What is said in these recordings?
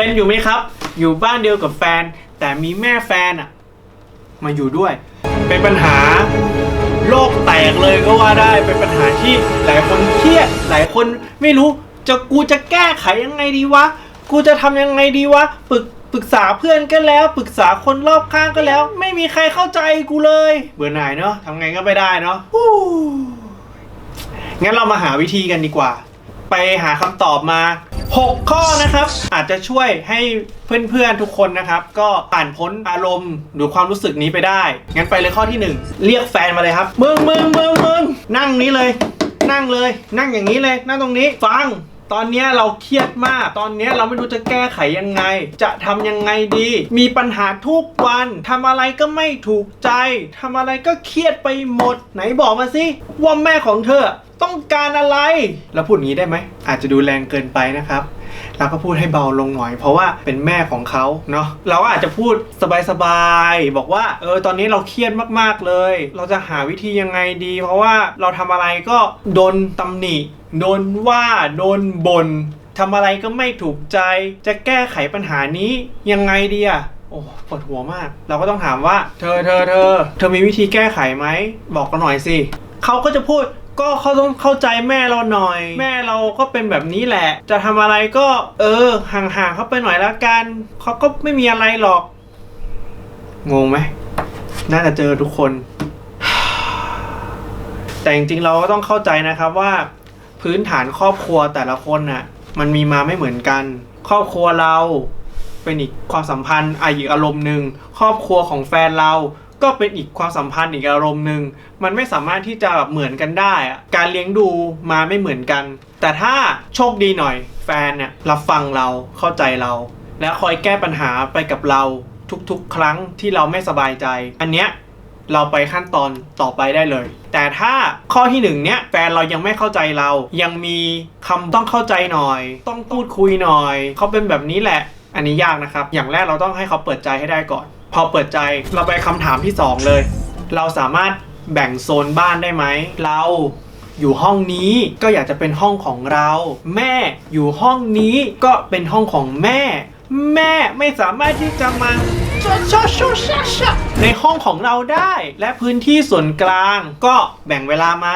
เป็นอยู่ไหมครับ อยู่บ้านเดียวกับแฟน แต่มีแม่แฟนอะมาอยู่ด้วย เป็นปัญหาโลกแตกเลยก็ว่าได้เป็นปัญหาที่หลายคนเครียดหลายคนไม่รู้จะกูจะแก้ไขยังไงดีวะกูจะทำยังไงดีวะปรึกปรึกษาเพื่อนก็แล้วปรึกษาคนรอบข้างก็แล้ว ไม่มีใครเข้าใจกูเลย เบื่อหน่ายเนาะทำไงก็ไม่ได้เนาะฮู้งั้นเรามาหาวิธีกันดีกว่า ไปหาคำตอบมา 6 ข้อนะครับ อาจจะช่วยให้เพื่อนๆทุกคนนะครับ ก็ผ่านพ้นอารมณ์หรือความรู้สึกนี้ไปได้ งั้นไปเลยข้อที่ 1 เรียกแฟนมาเลยครับมึงมึงมึงมึงนั่งนี้เลย นั่งเลย นั่งอย่างนี้เลยนั่งตรงนี้ฟังตอนเนี้ยเราเครียดมาก ตอนเนี้ยเราไม่รู้จะแก้ไขยังไง จะทำยังไงดี มีปัญหาทุกวัน ทำอะไรก็ไม่ถูกใจ ทำอะไรก็เครียดไปหมด ไหนบอกมาสิว่าแม่ของเธอ ต้องการอะไรเราพูดอย่างนี้ได้ไหม อาจจะดูแรงเกินไปนะครับเราก็พูดให้เบาลงหน่อย เพราะว่าเป็นแม่ของเขาเนาะเราก็อาจจะพูดสบายๆบอกว่าเออตอนนี้เราเครียดมากๆเลย เราจะหาวิธียังไงดี เพราะว่าเราทำอะไรก็โดนตำหนิ โดนว่าโดนบน่นทำอะไรก็ไม่ถูกใจ จะแก้ไขปัญหานี้ยังไงดีอะโอ้ปวดหัวมาก เราก็ต้องถามว่า เธอเธอเธอเธอมีวิธีแก้ไขไหม บอกกันหน่อยสิเขาก็จะพูด ก็เขาต้องเข้าใจแม่เราหน่อย แม่เราก็เป็นแบบนี้แหละ จะทำอะไรก็ เออ ห่างๆเขาไปหน่อยละกันเขาก็ไม่มีอะไรหรอก งงไหมน่าจะเจอทุกคน แต่จริงๆเราก็ต้องเข้าใจนะครับว่า พื้นฐานครอบครัวแต่ละคนน่ะ มันมีมาไม่เหมือนกัน ครอบครัวเราเป็นอีกความสัมพันธ์อีกอารมณ์หนึ่งครอบครัวของแฟนเรา ก็เป็นอีกความสัมพันธ์อีกอารมณ์หนึ่งมันไม่สามารถที่จะแบบเหมือนกันได้อะการเลี้ยงดูมาไม่เหมือนกัน แต่ถ้าโชคดีหน่อย แฟนเนี่ยรับฟังเราเข้าใจเรา และคอยแก้ปัญหาไปกับเราทุกๆ ครั้งที่เราไม่สบายใจ อันเนี้ยเราไปขั้นตอนต่อไปได้เลย แต่ถ้าข้อที่หนึ่งเนี้ยแฟนเรายังไม่เข้าใจเรา ยังมีคำต้องเข้าใจหน่อย ต้องพูดคุยหน่อย เขาเป็นแบบนี้แหละ อันนี้ยากนะครับ อย่างแรกเราต้องให้เขาเปิดใจให้ได้ก่อน พอเปิดใจเราไปคำถามที่สองเลย เราสามารถแบ่งโซนบ้านได้ไหม เราอยู่ห้องนี้ก็อยากจะเป็นห้องของเรา แม่อยู่ห้องนี้ก็เป็นห้องของแม่ แม่ไม่สามารถที่จะมา ในห้องของเราได้และพื้นที่ส่วนกลางก็แบ่งเวลาไหม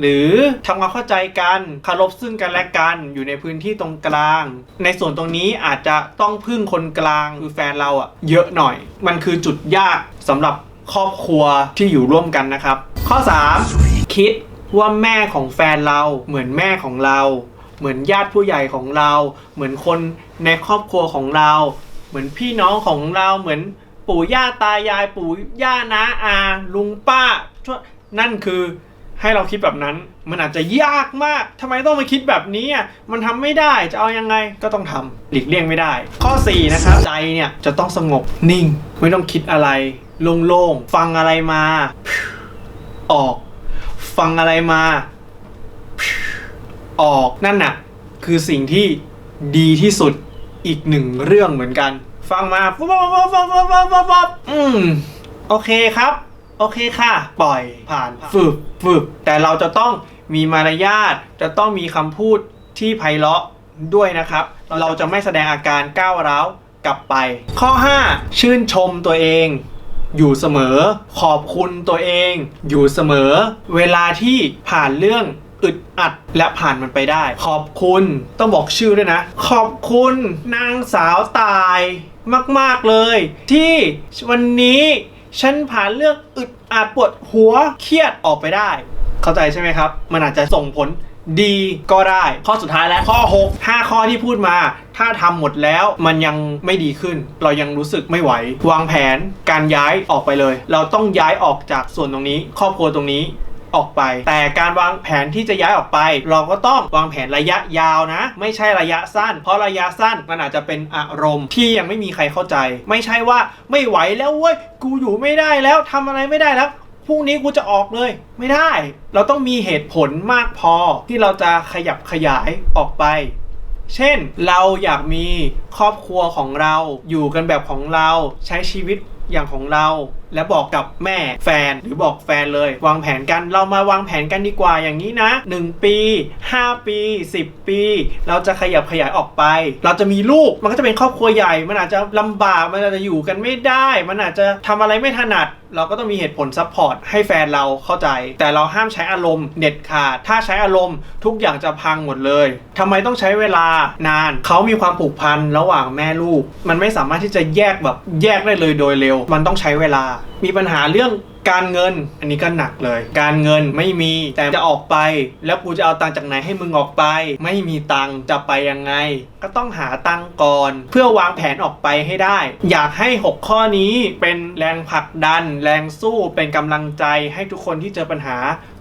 หรือทำความเข้าใจกันคารพซึ่งกันและกันอยู่ในพื้นที่ตรงกลาง ในส่วนตรงนี้อาจจะต้องพึ่งคนกลางคือแฟนเราอะเยอะหน่อย มันคือจุดยากสำหรับครอบครัวที่อยู่ร่วมกันนะครับ ข้อ 3 คิดว่าแม่ของแฟนเราเหมือนแม่ของเรา เหมือนญาติผู้ใหญ่ของเรา เหมือนคนในครอบครัวของเรา เหมือนพี่น้องของเราเหมือนปู่ย่าตายายปู่ย่าน้าอาลุงป้าช่วยนั่นคือให้เราคิดแบบนั้น มันอาจจะยากมากทำไมต้องมาคิดแบบนี้อะมันทำไม่ได้จะเอายังไงก็ต้องทำหลีกเลี่ยงไม่ได้ ข้อ 4 นะครับ ใจเนี่ยจะต้องสงบนิ่ง ไม่ต้องคิดอะไร โล่งๆ ฟังอะไรมา ออก ฟังอะไรมา ออกนั่นน่ะ คือสิ่งที่ดีที่สุด อีกหนึ่งเรื่องเหมือนกัน ฟังมาฟับฟับฟับฟับฟับฟับฟับอืมโอเคครับ โอเคค่ะ ปล่อยผ่านฝึกฝึกแต่เราจะต้องมีมารยาทจะต้องมีคำพูดที่ไพเราะด้วยนะครับ เราจะไม่แสดงอาการก้าวร้าวกลับไป ข้อ 5 ชื่นชมตัวเอง อยู่เสมอ ขอบคุณตัวเอง อยู่เสมอ เวลาที่ผ่านเรื่อง อึดอัดและผ่านมันไปได้ ขอบคุณต้องบอกชื่อด้วยนะ ขอบคุณนางสาวตายมาก ๆ เลย ที่วันนี้ฉันผ่านเรื่องอึดอัดปวดหัวเครียดออกไปได้ เข้าใจใช่ไหมครับ มันอาจจะส่งผลดีก็ได้ ข้อสุดท้ายแล้วข้อ 6 5 ข้อที่พูดมา ถ้าทำหมดแล้วมันยังไม่ดีขึ้น เรายังรู้สึกไม่ไหว วางแผนการย้ายออกไปเลย เราต้องย้ายออกจากส่วนตรงนี้ ครอบครัวตรงนี้ ออกไป แต่การวางแผนที่จะย้ายออกไป เราก็ต้องวางแผนระยะยาวนะ ไม่ใช่ระยะสั้น เพราะระยะสั้นมันอาจจะเป็นอารมณ์ที่ยังไม่มีใครเข้าใจ ไม่ใช่ว่าไม่ไหวแล้วเว้ยกูอยู่ไม่ได้แล้วทำอะไรไม่ได้แล้วพรุ่งนี้กูจะออกเลย ไม่ได้ เราต้องมีเหตุผลมากพอที่เราจะขยับขยายออกไป เช่น เราอยากมีครอบครัวของเราอยู่กันแบบของเราใช้ชีวิตอย่างของเรา แล้วบอกกับแม่แฟนหรือบอกแฟนเลย วางแผนกันเรามาวางแผนกันดีกว่าอย่างนี้นะ 1 ปี 5 ปี 10 ปี เราจะขยับขยายออกไป เราจะมีลูกมันก็จะเป็นครอบครัวใหญ่ มันอาจจะลำบากมันอาจจะอยู่กันไม่ได้ มันอาจจะทำอะไรไม่ถนัด เราก็ต้องมีเหตุผลซัพพอร์ตให้แฟนเราเข้าใจ แต่เราห้ามใช้อารมณ์เด็ดขาด ถ้าใช้อารมณ์ทุกอย่างจะพังหมดเลยทำไมต้องใช้เวลานาน เขามีความผูกพันระหว่างแม่ลูก มันไม่สามารถที่จะแยกแบบแยกได้เลยโดยเร็ว มันต้องใช้เวลา มีปัญหาเรื่อง การเงินอันนี้ก็หนักเลย การเงินไม่มีแต่จะออกไป แล้วกูจะเอาตังค์จากไหนให้มึงออกไป ไม่มีตังค์จะไปยังไง ก็ต้องหาตังค์ก่อน เพื่อวางแผนออกไปให้ได้ อยากให้ 6 ข้อนี้เป็นแรงผลักดัน แรงสู้เป็นกำลังใจให้ทุกคนที่เจอปัญหา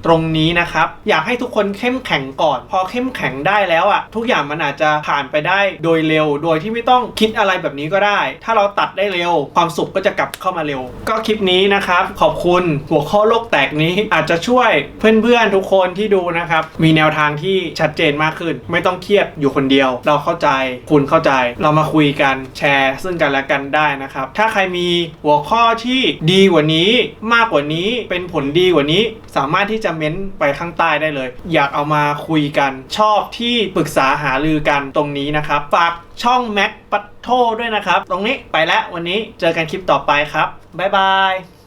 ตรงนี้นะครับ อยากให้ทุกคนเข้มแข็งก่อน พอเข้มแข็งได้แล้วอะทุกอย่างมันอาจจะผ่านไปได้โดยเร็ว โดยที่ไม่ต้องคิดอะไรแบบนี้ก็ได้ ถ้าเราตัดได้เร็ว ความสุขก็จะกลับเข้ามาเร็ว ก็คลิปนี้นะครับ ขอบคุณหัวข้อโลกแตกนี้อาจจะช่วยเพื่อนๆทุกคนที่ดูนะครับ มีแนวทางที่ชัดเจนมากขึ้น ไม่ต้องเครียดอยู่คนเดียว เราเข้าใจ คุณเข้าใจ เรามาคุยกันแชร์ ซึ่งกันและกันได้นะครับ ถ้าใครมีหัวข้อที่ดีกว่านี้ มากกว่านี้เป็นผลดีกว่านี้ สามารถที่จะจะเม้นไปข้างใต้ได้เลย อยากเอามาคุยกัน ชอบที่ปรึกษาหารือกันตรงนี้นะครับ ฝากช่องแม็กปัตโทด้วยนะครับ ตรงนี้ไปแล้ววันนี้เจอกันคลิปต่อไปครับ บ๊ายบาย